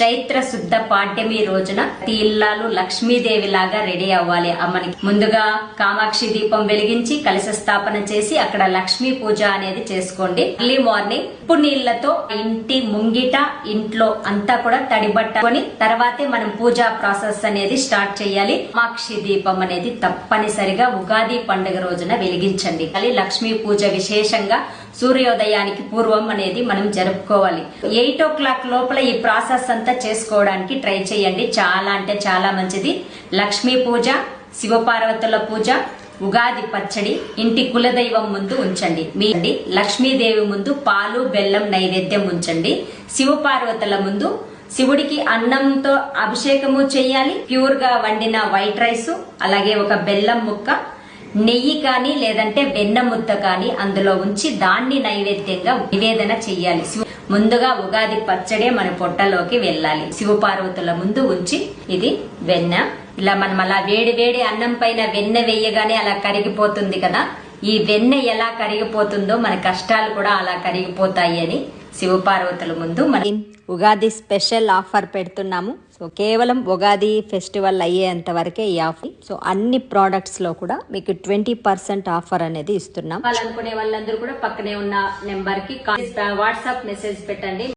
చైత్ర శుద్ధ పాడ్యమి రోజున తీల్లాలు లక్ష్మీదేవి లాగా రెడీ అవ్వాలి అమ్మనికి. ముందుగా కామాక్షి దీపం వెలిగించి కలశ స్థాపన చేసి అక్కడ లక్ష్మీ పూజ అనేది చేసుకోండి. ఎర్లీ మార్నింగ్ ఉప్పు నీళ్ళతో ఇంటి ముంగిట ఇంట్లో అంతా కూడా తడిబట్టుకొని తర్వాతే మనం పూజా ప్రాసెస్ అనేది స్టార్ట్ చేయాలి. కామాక్షి దీపం అనేది తప్పనిసరిగా ఉగాది పండుగ రోజున వెలిగించండి. అది లక్ష్మీ పూజ విశేషంగా సూర్యోదయానికి పూర్వం అనేది మనం జరుపుకోవాలి. ఎయిట్ ఓ క్లాక్ లోపల ఈ ప్రాసెస్ అంతా చేసుకోవడానికి ట్రై చేయండి. చాలా అంటే చాలా మంచిది. లక్ష్మీ పూజ శివపార్వతుల పూజ ఉగాది పచ్చడి ఇంటి కులదైవం ముందు ఉంచండి. మీ లక్ష్మీదేవి ముందు పాలు బెల్లం నైవేద్యం ఉంచండి. శివపార్వతుల ముందు శివుడికి అన్నంతో అభిషేకము చేయాలి. ప్యూర్గా వండిన వైట్ రైస్ అలాగే ఒక బెల్లం ముక్క నెయ్యి కానీ లేదంటే వెన్న ముద్ద కానీ అందులో ఉంచి దాన్ని నైవేద్యంగా నివేదన చెయ్యాలి. ముందుగా ఉగాది పచ్చడే మన పొట్టలోకి వెళ్ళాలి. శివపార్వతుల ముందు ఉంచి ఇది వెన్న. ఇలా మనం అలా వేడి వేడి అన్నం పైన వెన్న వేయగానే అలా కరిగిపోతుంది కదా. ఈ వెన్న ఎలా కరిగిపోతుందో మన కష్టాలు కూడా అలా కరిగిపోతాయి అని శివపార్వతుల ముందు మన ఉగాది స్పెషల్ ఆఫర్ పెడుతున్నాము. సో కేవలం ఉగాది ఫెస్టివల్ అయ్యేంత వరకే ఈ ఆఫర్ సో అన్ని ప్రోడక్ట్స్లో కూడా మీకు ట్వంటీ పర్సెంట్ ఆఫర్ అనేది ఇస్తున్నాం. వాళ్ళనుకునే వాళ్ళందరూ కూడా పక్కనే ఉన్న నెంబర్కి వాట్సాప్ మెసేజ్ పెట్టండి.